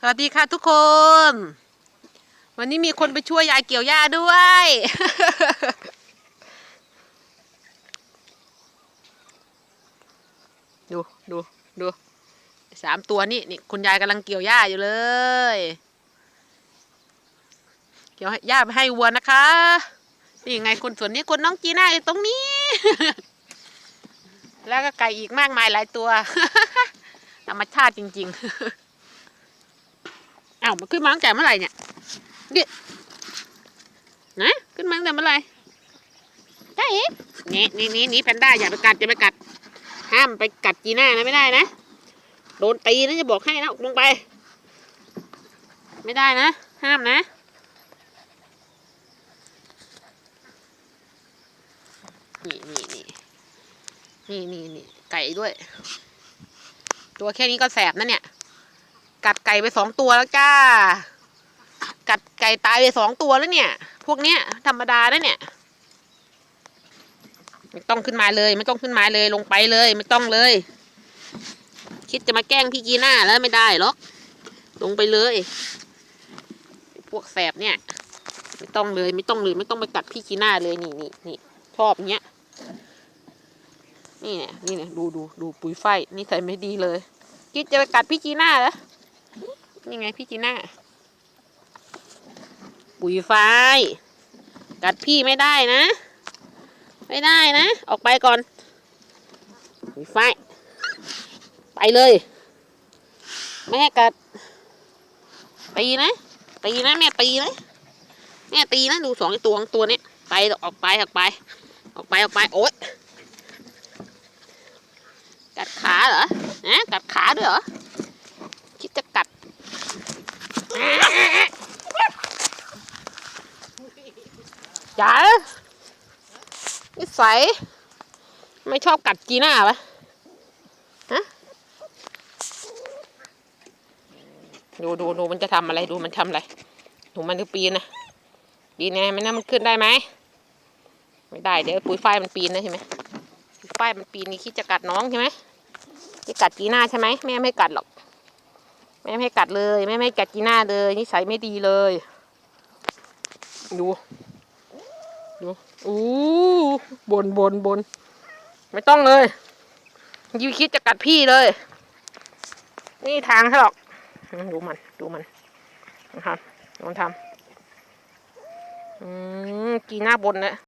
สวัสดีค่ะทุกคน วันนี้มีคนไปช่วยยายเกี่ยวหญ้าด้วย ดูดูดูสามตัวนี่นี่คุณยายกำลังเกี่ยวหญ้าอยู่เลย เกี่ยวหญ้าไปให้วัวนะคะ นี่ไงคนส่วนนี้คนน้องจีน่าอยู่ตรงนี้ แล้วก็ไก่อีกมากมายหลายตัว ธรรมชาติจริง ๆ อ้าวมันขึ้นมาตั้งแต่เมื่อไหร่เนี่ยดินะขึ้นมาตั้งแต่เมื่อไหร่ได้เอ๊ะนี่นี่นี่นี่แพนด้าอย่าไปกัดอย่าไปกัด ห้ามไปกัดจีน่านะไม่ได้นะ โดนตีนะจะบอกให้นะลงไป ไม่ได้นะ ห้ามนะนี่นี่นี่นี่นี่นี่ไก่ด้วย ตัวแค่นี้ก็แสบนะเนี่ย กัดไก่ไปสองตัวแล้วจ้า กัดไก่ตายไปสองตัวแล้วเนี่ย พวกเนี้ยธรรมดาแล้วเนี่ยไม่ต้องขึ้นมาเลย ไม่ต้องขึ้นมาเลยลงไปเลย ไม่ต้องเลย คิดจะมาแกล้งพี่กีน่าแล้วไม่ได้หรอกลงไปเลย พวกแสบเนี่ย ไม่ต้องเลยไม่ต้องเลยไม่ต้องไปกัดพี่กีน่าเลยนี่นี่นี่ชอบเนี้ยนี่เนี่ยนี่เนี่ยดูดูดูปุ๋ยไฟนี่ใส่ไม่ดีเลย คิดจะไปกัดพี่จีน่าเหร อนี่ไงพี่จีน่าปุ๋ยไฟกัดพี่ไม่ได้นะ ไม่ได้นะ ออกไปก่อน ปุ๋ยไฟไปเลยไม่ให้กัดตีนะตีนะแม่ตีนะแม่ตีนะดูสองตัวสองตัวนี้ไปออกไปออกไป ออกไปออกไปโอ๊ยกัดขาเหรอนะกัดขาด้วยเหรอ คิดจะกัด จ๋านิสัย ไม่ชอบกัดจีน่าปะฮะ ดูดูดูมันจะทำอะไรดูมันทำอะไรดูมันจะปีนนะปีนไงไมันน่ามันขึ้นได้ไหม ไม่ได้เดี๋ยวปุ๋ยฝ้ายมันปีนนะใช่ไหมปุ๋ยฝ้ายมันปีนนี่คิดจะกัดน้องใช่ไหมจะกัดจีน่าใช่ไหมแม่ไม่กัดหรอกแม่ไม่กัดเลยแม่ไม่กัดจีน่าเลยนิสัยไม่ดีเลย ดู ดูอู้บนบนบน ไม่ต้องเลยยิวคิดจะกัดพี่เลย นี่ทางใช่หรอก ดูมัน ดูมันนะครับลองทำอืมจีน่าบนนะ